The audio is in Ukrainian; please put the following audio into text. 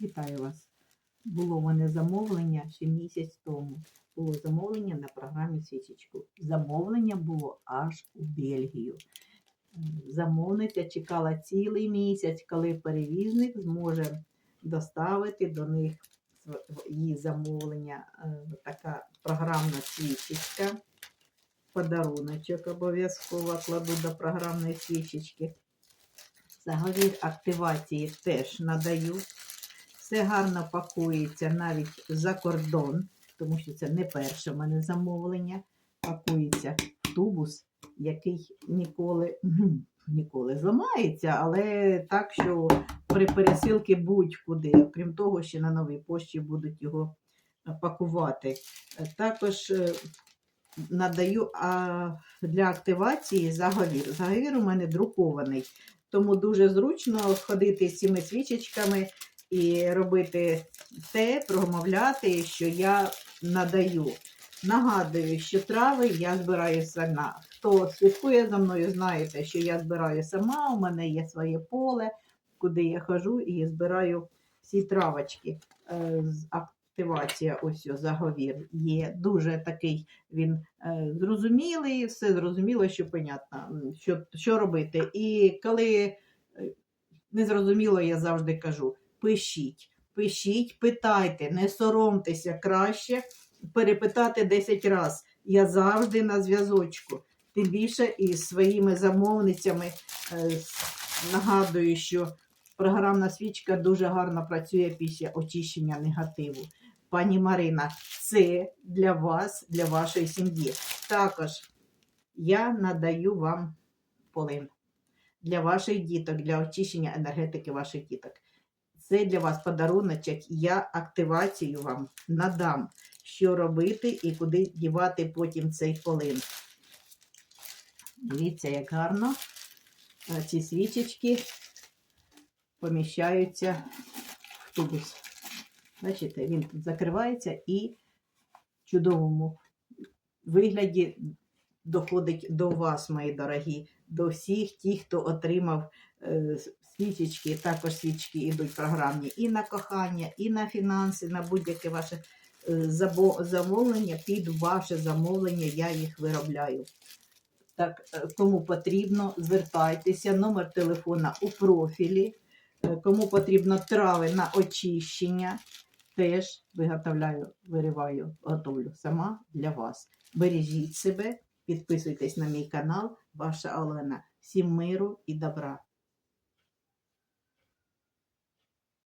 Вітаю вас. Було в мене замовлення ще місяць тому. Було замовлення на програмі свічечку. Замовлення було аж у Бельгію. Замовниця чекала цілий місяць, коли перевізник зможе доставити до них її замовлення. Е, Така програмна свічечка. Подаруночок обов'язково кладу до програмної свічечки. Заговір активації теж надаю. Все гарно пакується навіть за кордон, тому що це не перше в мене замовлення. Пакується в тубус, який ніколи, ніколи зламається, але так, що при пересилці будь-куди, окрім того, ще на новій пошті будуть його пакувати. Також е, надаю а, для активації заговір. Заговір у мене друкований, тому дуже зручно ходити з цими свічечками і робити те, промовляти, що я надаю. Нагадую, що трави я збираю сама. Хто слідкує за мною, знаєте, що я збираю сама, у мене є своє поле, куди я хожу і збираю всі травочки. Е, Активація, ось заговір є дуже такий він е, зрозумілий, все зрозуміло, що понятно, що, що робити. І коли е, не зрозуміло, я завжди кажу: пишіть, пишіть, питайте, не соромтеся краще перепитати 10 разів. Я завжди на зв'язочку. Тим більше із своїми замовницями е, нагадую, що програмна свічка дуже гарно працює після очищення негативу. Пані Марина, це для вас, для вашої сім'ї. Також я надаю вам полин для ваших діток, для очищення енергетики ваших діток. Це для вас подаруночок. Я активацію вам надам, що робити і куди дівати потім цей полин. Дивіться, як гарно ці свічечки поміщаються в тубус. Бачите, він тут закривається і в чудовому вигляді доходить до вас, мої дорогі, до всіх тих, хто отримав е, свічечки, також свічки йдуть програмні і на кохання, і на фінанси, на будь-яке ваше е, замовлення, під ваше замовлення я їх виробляю. Так, е, кому потрібно, звертайтеся, номер телефона у профілі. Кому потрібно трави на очищення, теж виготовляю, вириваю, готовлю сама для вас. Бережіть себе, підписуйтесь на мій канал, ваша Олена. Всім миру і добра.